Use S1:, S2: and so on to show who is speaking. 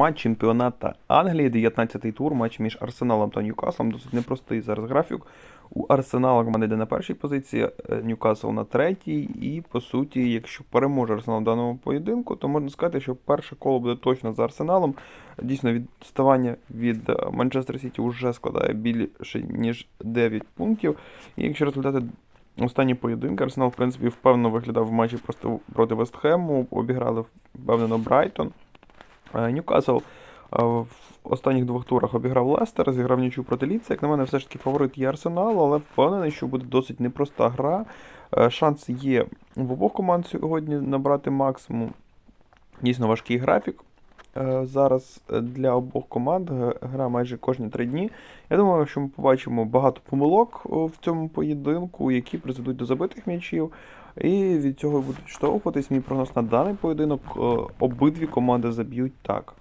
S1: матч чемпіоната Англії, 19-й тур, матч між Арсеналом та Ньюкаслом. Досить непростий зараз графік. У Арсенала команда йде на першій позиції, е, Ньюкасл на третій. І по суті, якщо переможе Арсенал в даному поєдинку, то можна сказати, що перше коло буде точно за Арсеналом. Дійсно, відставання від е, Манчестер Сіті вже складає більше ніж 9 пунктів. І якщо розглядати останні поєдинки, Арсенал, в принципі, впевнено виглядав в матчі проти Вестхему, обіграли впевнено Брайтон. Е, Ньюкасл е, в останніх двох турах обіграв Лестер, зіграв нічу проти Ліца. Як на мене, все ж таки фаворит є Арсенал, але впевнений, що буде досить непроста гра. Е, Шанс є в обох команд сьогодні набрати максимум. Дійсно важкий графік. Е, Зараз е, для обох команд гра майже кожні три дні. Я думаю, що ми побачимо багато помилок в цьому поєдинку, які призведуть до забитих м'ячів. І від цього будуть відштовхуватись. Мій прогноз на даний поєдинок. е, Обидві команди заб'ють так.